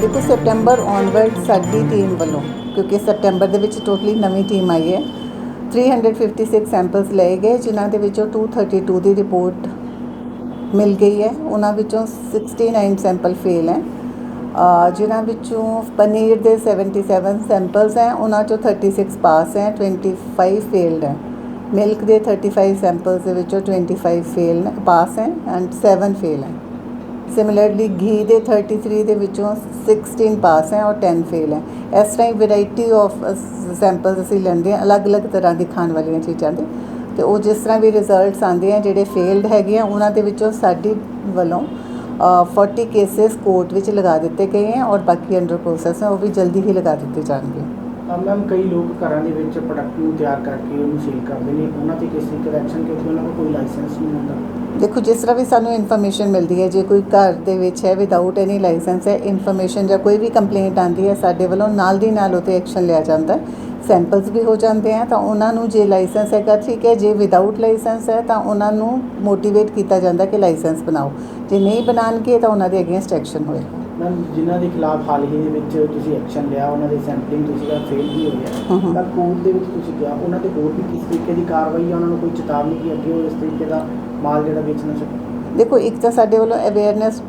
ਦੇਖੋ September onward ਸਾਡੀ team ਵੱਲੋਂ, ਕਿਉਂਕਿ ਸੈਪਟੈਂਬਰ ਦੇ ਵਿੱਚ ਟੋਟਲੀ ਨਵੀਂ ਟੀਮ ਆਈ ਹੈ। 356 ਸੈਂਪਲਸ ਲਏ ਗਏ, ਜਿਨ੍ਹਾਂ ਦੇ ਵਿੱਚੋਂ 232 ਦੀ ਰਿਪੋਰਟ ਮਿਲ ਗਈ ਹੈ। ਉਹਨਾਂ ਵਿੱਚੋਂ 69 ਸੈਂਪਲ ਫੇਲ ਹੈ। ਜਿਨ੍ਹਾਂ ਵਿੱਚੋਂ ਪਨੀਰ ਦੇ 77 ਸੈਂਪਲਸ ਹੈ, ਉਹਨਾਂ ਚੋਂ 36 ਪਾਸ ਹੈ 25 ਫੇਲਡ ਹੈ। ਮਿਲਕ ਦੇ 35 ਸੈਂਪਲਸ ਦੇ ਵਿੱਚੋਂ 25 ਫੇਲ ਪਾਸ ਹੈ ਐਂਡ 7 ਫੇਲ ਹੈ। ਸਿਮਿਲਰਲੀ ਘੀ ਦੇ 33 ਦੇ ਵਿੱਚੋਂ 16 ਪਾਸ ਹੈ ਔਰ 10 ਫੇਲ ਹੈ। ਇਸ ਤਰ੍ਹਾਂ ਹੀ ਵੈਰਾਈਟੀ ਆਫ ਸੈਂਪਲਸ ਅਸੀਂ ਲੈਂਦੇ ਹਾਂ ਅਲੱਗ-ਅਲੱਗ ਤਰ੍ਹਾਂ ਦੀ ਖਾਣ ਵਾਲੀਆਂ ਚੀਜ਼ਾਂ ਦੇ। ਤੇ ਉਹ ਜਿਸ ਤਰ੍ਹਾਂ ਵੀ ਰਿਜ਼ਲਟਸ ਆਉਂਦੇ ਆ ਜਿਹੜੇ ਫੇਲਡ ਹੈਗੇ ਆ ਉਹਨਾਂ ਦੇ ਵਿੱਚੋਂ ਸਾਡੀ ਵੱਲੋਂ ਅ, 40 ਕੇसेस ਕੋਰਟ ਵਿੱਚ ਲਗਾ ਦਿੱਤੇ ਗਏ ਹੈ ਔਰ ਬਾਕੀ ਅੰਡਰ ਪ੍ਰੋਸੈਸ ਹੈ ਉਹ ਵੀ ਜਲਦੀ ਹੀ ਲਗਾ ਦਿੱਤੇ ਜਾਣਗੇ। ਮੈਮ ਕਈ ਲੋਕ ਘਰਾਂ ਦੇ ਵਿੱਚ ਪ੍ਰੋਡਕਟ ਨੂੰ ਤਿਆਰ ਕਰਕੇ ਉਹਨੂੰ ਸੇਲ ਕਰਦੇ ਨੇ। ਉਹਨਾਂ ਤੇ ਕਿਸੇ ਤਰੀਕੇ ਕਿਉਂਕਿ ਉਹਨਾਂ ਕੋਲ ਕੋਈ ਲਾਇਸੈਂਸ ਨਹੀਂ ਹੁੰਦਾ। ਦੇਖੋ, ਜਿਸ ਤਰ੍ਹਾਂ ਵੀ ਸਾਨੂੰ ਇਨਫੋਰਮੇਸ਼ਨ ਮਿਲਦੀ ਹੈ, ਜੇ ਕੋਈ ਘਰ ਦੇ ਵਿੱਚ ਹੈ ਵਿਦਆਊਟ ਐਨੀ ਲਾਇਸੈਂਸ ਹੈ ਇਨਫੋਰਮੇਸ਼ਨ ਜਾਂ ਕੋਈ ਵੀ ਕੰਪਲੇਂਟ ਆਂਦੀ ਹੈ, ਸਾਡੇ ਵੱਲੋਂ ਨਾਲ ਦੀ ਨਾਲ ਉਤੇ ਐਕਸ਼ਨ ਲਿਆ ਜਾਂਦਾ। ਹੈ ਸੈਂਪਲਸ ਵੀ ਹੋ ਜਾਂਦੇ ਆ, ਤਾਂ ਉਹਨਾਂ ਨੂੰ ਜੇ ਲਾਇਸੈਂਸ ਹੈਗਾ, ਠੀਕ ਹੈ, ਜੇ ਵਿਦਆਊਟ ਲਾਇਸੈਂਸ ਹੈ, ਤਾਂ ਉਹਨਾਂ ਨੂੰ ਮੋਟੀਵੇਟ ਕੀਤਾ ਜਾਂਦਾ ਕਿ ਲਾਇਸੈਂਸ ਬਣਾਓ। ਜੇ ਨਹੀਂ ਬਣਾਉਣਗੇ, ਤਾਂ ਉਹਨਾਂ ਦੇ ਅਗੇਂਸਟ ਐਕਸ਼ਨ ਹੋਏਗਾ ਮੈਮ ਜਿਨ੍ਹਾਂ ਦੇ ਖਿਲਾਫ ਹਾਲ ਹੀ ਦੇ ਵਿੱਚ ਤੁਸੀਂ ਐਕਸ਼ਨ ਲਿਆ ਉਹਨਾਂ ਦੇ ਸੈਂਪਲਿੰਗ ਤੁਸੀਂ ਦਾ ਫੇਲ ਵੀ ਹੋਈ ਹੈ। ਤਾਂ ਕੋਰਟ ਦੇ ਵਿੱਚ ਤੁਸੀਂ ਗਿਆ ਉਹਨਾਂ ਤੇ ਹੋਰ ਵੀ ਕਿਸ ਤਰੀਕੇ ਦੀ ਕਾਰਵਾਈ ਹੈ ਉਹਨਾਂ ਨੂੰ ਕੋਈ ਚੇਤਾਵਨੀ ਕੀ ਅੱਗੇ ਉਹ ਇਸ ਤਰੀਕੇ ਦਾ ਮਾਲ ਜਿਹੜਾ ਵੇਚ ਨਾ ਸਕੇ ਦੇਖੋ ਇੱਕ ਤਾਂ ਸਾਡੇ ਵੱਲੋਂ ਅਵੇਅਰਨੈਸ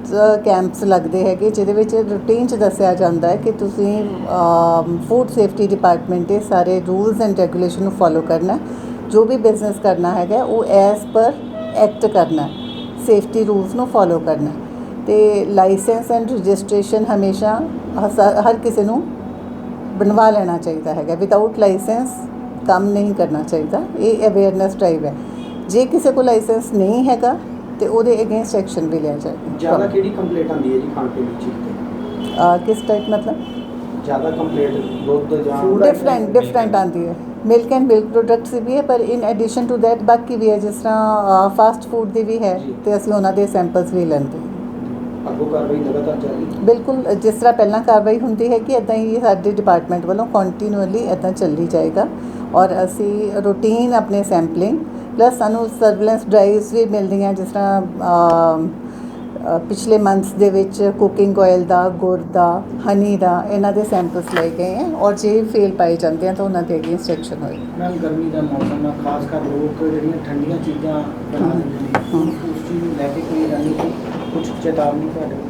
ਕੈਂਪਸ ਲੱਗਦੇ ਹੈਗੇ ਜਿਹਦੇ ਵਿੱਚ ਰੂਟੀਨ ਚ ਦੱਸਿਆ ਜਾਂਦਾ ਹੈ ਕਿ ਤੁਸੀਂ ਫੂਡ ਸੇਫਟੀ ਡਿਪਾਰਟਮੈਂਟ ਦੇ ਸਾਰੇ ਰੂਲਸ ਐਂਡ ਰੈਗੂਲੇਸ਼ਨ ਨੂੰ ਫੋਲੋ ਕਰਨਾ। ਜੋ ਵੀ ਬਿਜ਼ਨਸ ਕਰਨਾ ਹੈਗਾ ਉਹ ਐਸ ਪਰ ਐਕਟ ਕਰਨਾ ਸੇਫਟੀ ਰੂਲਸ ਨੂੰ ਫੋਲੋ ਕਰਨਾ। ਤੇ ਲਾਇਸੈਂਸ ਐਂਡ ਰਜਿਸਟ੍ਰੇਸ਼ਨ ਹਮੇਸ਼ਾ ਹਰ ਕਿਸੇ ਨੂੰ ਬਣਵਾ ਲੈਣਾ ਚਾਹੀਦਾ ਹੈਗਾ। ਵਿਦਆਊਟ ਲਾਇਸੈਂਸ ਕੰਮ ਨਹੀਂ ਕਰਨਾ ਚਾਹੀਦਾ। ਇਹ ਅਵੇਅਰਨੈਸ ਡਰਾਈਵ ਹੈ। ਜੇ ਕਿਸੇ ਕੋਲ ਲਾਇਸੈਂਸ ਨਹੀਂ ਹੈਗਾ ਤੇ ਉਹਦੇ ਅਗੇਂਸਟ ਐਕਸ਼ਨ ਵੀ ਲਿਆ ਜ਼ਿਆਦਾ ਜਾਏਗਾ ਕਿਹੜੀ ਕੰਪਲੇਂਟ ਆਉਂਦੀ ਹੈ ਜੀ ਖਾਣ ਪੀਣ ਦੀ ਚੀਜ਼ ਤੇ ਕਿਸ ਟਾਈਪ ਮਤਲਬ? ਜ਼ਿਆਦਾ ਕੰਪਲੇਂਟ ਦੁੱਧ ਜਾਂ ਡਿਫਰੈਂਟ ਡਿਫਰੈਂਟ ਆਉਂਦੀ ਹੈ। ਮਿਲਕ ਐਂਡ ਮਿਲਕ ਪ੍ਰੋਡਕਟਸ ਵੀ ਹੈ ਪਰ ਇਨ ਐਡੀਸ਼ਨ ਟੂ ਥੈਟ ਬਾਕੀ ਵੀ ਹੈ ਜਿਸ ਤਰ੍ਹਾਂ ਫਾਸਟ ਫੂਡ ਦੀ ਵੀ ਹੈ। ਤੇ ਅਸੀਂ ਉਹਨਾਂ ਦੇ ਸੈਂਪਲਸ ਵੀ ਲੈਂਦੇ ਹਾਂ। ਅੱਗੋਂ ਕਾਰਵਾਈ ਲਗਾਤਾਰ ਜਾਰੀ ਬਿਲਕੁਲ ਜਿਸ ਤਰ੍ਹਾਂ ਪਹਿਲਾਂ ਕਾਰਵਾਈ ਹੁੰਦੀ ਹੈ ਕਿ ਇਦਾਂ ਹੀ ਸਾਡੇ ਡਿਪਾਰਟਮੈਂਟ ਵੱਲੋਂ ਕੰਟੀਨਿਊਅਲੀ ਇਦਾਂ ਚੱਲੀ ਜਾਏਗਾ। ਔਰ ਅਸੀਂ ਰੂਟੀਨ ਆਪਣੇ ਸੈਂਪਲਿੰਗ ਪਲੱਸ ਸਾਨੂੰ ਸਰਵੇਲੈਂਸ ਡਰਾਈਵਸ ਵੀ ਮਿਲਦੀਆਂ ਜਿਸ ਤਰ੍ਹਾਂ ਪਿਛਲੇ ਮੰਥਸ ਦੇ ਵਿੱਚ ਕੁਕਿੰਗ ਆਇਲ ਦਾ ਗੁੜ ਦਾ ਹਨੀ ਦਾ ਇਹਨਾਂ ਦੇ ਸੈਂਪਲਸ ਲਏ ਗਏ ਹੈ। ਔਰ ਜੇ ਫੇਲ ਪਾਏ ਜਾਂਦੇ ਆ ਤਾਂ ਉਹਨਾਂ ਦੇ ਅਗੇਂਸਟ ਐਕਸ਼ਨ ਹੋਏਗਾ। ਮੈਮ ਗਰਮੀ ਦਾ ਮੌਸਮ ਹੈ ਖਾਸ ਕਰ ਲੋਕ ਜਿਹੜੀਆਂ ਠੰਡੀਆਂ ਚੀਜ਼ਾਂ ਬਣਾ। ਲੈਂਦੇ ਨੇ ਚੀਜ਼ ਨੂੰ ਲੈ ਕੇ ਕੋਈ ਰਣਨੀਤੀ ਕੁਝ ਚੇਤਾਵਨੀ ਤੁਹਾਡੇ ਕੋਲ?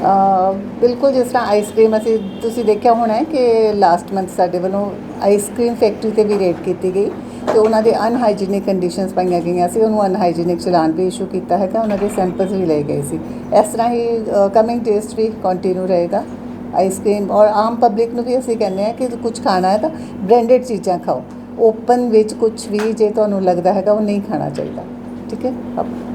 ਅ, ਬਿਲਕੁਲ ਜਿਸ ਤਰ੍ਹਾਂ ਆਈਸਕ੍ਰੀਮ ਅਸੀਂ ਤੁਸੀਂ ਦੇਖਿਆ ਹੋਣਾ ਹੈ ਕਿ ਲਾਸਟ ਮੰਥ ਸਾਡੇ ਵੱਲੋਂ ਆਈਸਕ੍ਰੀਮ ਫੈਕਟਰੀ ਤੇ ਵੀ ਰੇਡ ਕੀਤੀ ਗਈ। ਤੇ ਉਹਨਾਂ ਦੇ ਅਨਹਾਈਜੀਨਿਕ ਕੰਡੀਸ਼ਨਸ ਪਾਈਆਂ ਗਈਆਂ ਸੀ। ਉਹਨੂੰ ਅਨਹਾਈਜੀਨਿਕ ਚਲਾਨ ਵੀ ਇਸ਼ੂ ਕੀਤਾ ਹੈਗਾ। ਉਹਨਾਂ ਦੇ ਸੈਂਪਲਸ ਵੀ ਲਏ ਗਏ ਸੀ। ਇਸ ਤਰ੍ਹਾਂ ਹੀ ਕਮਿੰਗ ਟੇਸਟ ਵੀ ਕੰਟੀਨਿਊ ਰਹੇਗਾ ਆਈਸਕ੍ਰੀਮ ਔਰ ਆਮ ਪਬਲਿਕ ਨੂੰ ਵੀ ਅਸੀਂ ਕਹਿੰਦੇ ਹਾਂ ਕਿ ਕੁਝ ਖਾਣਾ ਹੈ ਤਾਂ ਬ੍ਰਾਂਡਡ ਚੀਜ਼ਾਂ ਖਾਓ। ਓਪਨ ਵਿੱਚ ਕੁਝ ਵੀ ਜੇ ਤੁਹਾਨੂੰ ਲੱਗਦਾ ਹੈਗਾ ਉਹ ਨਹੀਂ ਖਾਣਾ ਚਾਹੀਦਾ। ਠੀਕ ਹੈ? ਅਪ